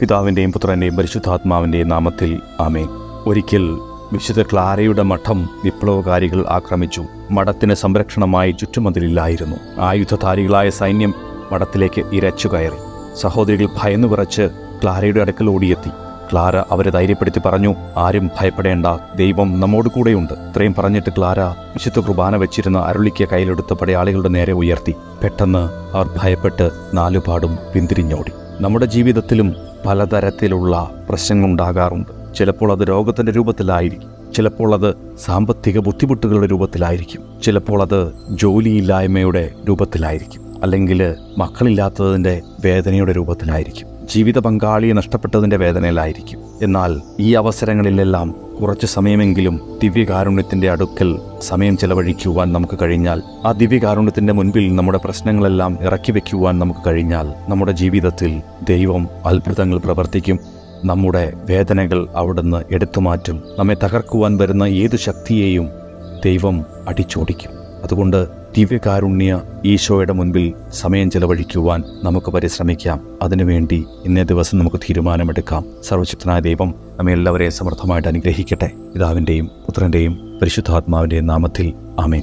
പിതാവിന്റെയും പുത്രന്റെയും പരിശുദ്ധാത്മാവിന്റെയും നാമത്തിൽ ആമേ ഒരിക്കൽ വിശുദ്ധ ക്ലാരയുടെ മഠം വിപ്ലവകാരികൾ ആക്രമിച്ചു. മഠത്തിന് സംരക്ഷണമായി ചുറ്റുമതിലില്ലായിരുന്നു. ആയുധധാരികളായ സൈന്യം മഠത്തിലേക്ക് ഇരച്ചു കയറി. സഹോദരികൾ ഭയന്നു വിറച്ച് ക്ലാരയുടെ അടുക്കൽ ഓടിയെത്തി. ക്ലാര അവരെ ധൈര്യപ്പെടുത്തി പറഞ്ഞു ആരും ഭയപ്പെടേണ്ട. ദൈവം നമ്മോട് കൂടെയുണ്ട്. ഇത്രയും പറഞ്ഞിട്ട് ക്ലാര വിശുദ്ധ കുർബാന വെച്ചിരുന്ന അരുളിക്ക് കയ്യിലെടുത്ത് പടയാളികളുടെ നേരെ ഉയർത്തി. പെട്ടെന്ന് അവർ ഭയപ്പെട്ട് നാലുപാടും പിന്തിരിഞ്ഞോടി. നമ്മുടെ ജീവിതത്തിലും പലതരത്തിലുള്ള പ്രശ്നങ്ങളുണ്ടാകാറുണ്ട്. ചിലപ്പോൾ അത് രോഗത്തിന്റെ രൂപത്തിലായിരിക്കും. ചിലപ്പോൾ അത് സാമ്പത്തിക ബുദ്ധിമുട്ടുകളുടെ രൂപത്തിലായിരിക്കും. ചിലപ്പോൾ അത് ജോലിയില്ലായ്മയുടെ രൂപത്തിലായിരിക്കും. അല്ലെങ്കിൽ മക്കളില്ലാത്തതിന്റെ വേദനയുടെ രൂപത്തിലായിരിക്കും. ജീവിത പങ്കാളിയെ നഷ്ടപ്പെട്ടതിന്റെ വേദനയിലായിരിക്കും. എന്നാൽ ഈ അവസരങ്ങളിലെല്ലാം കുറച്ച് സമയമെങ്കിലും ദിവ്യകാരുണ്യത്തിന്റെ അടുക്കൽ സമയം ചെലവഴിക്കുവാൻ നമുക്ക് കഴിഞ്ഞാൽ ആ ദിവ്യകാരുണ്യത്തിന്റെ മുൻപിൽ നമ്മുടെ പ്രശ്നങ്ങളെല്ലാം ഇറക്കി വയ്ക്കുവാൻ നമുക്ക് കഴിഞ്ഞാൽ നമ്മുടെ ജീവിതത്തിൽ ദൈവം അത്ഭുതങ്ങൾ പ്രവർത്തിക്കും നമ്മുടെ വേദനകൾ അവിടുന്ന് എടുത്തുമാറ്റും നമ്മെ തകർക്കുവാൻ വരുന്ന ഏതു ശക്തിയെയും ദൈവം അടിച്ചോടിക്കും. അതുകൊണ്ട് ദിവ്യകാരുണ്യ ഈശോയുടെ മുൻപിൽ സമയം ചെലവഴിക്കുവാൻ നമുക്ക് പരിശ്രമിക്കാം. അതിനുവേണ്ടി ഇന്നേ ദിവസം നമുക്ക് തീരുമാനമെടുക്കാം. സർവശക്തനായ ദൈവം നമ്മെ എല്ലാവരെയും സമർത്ഥമായിട്ട് അനുഗ്രഹിക്കട്ടെ. പിതാവിന്റെയും പുത്രന്റെയും പരിശുദ്ധാത്മാവിന്റെയും നാമത്തിൽ ആമേൻ.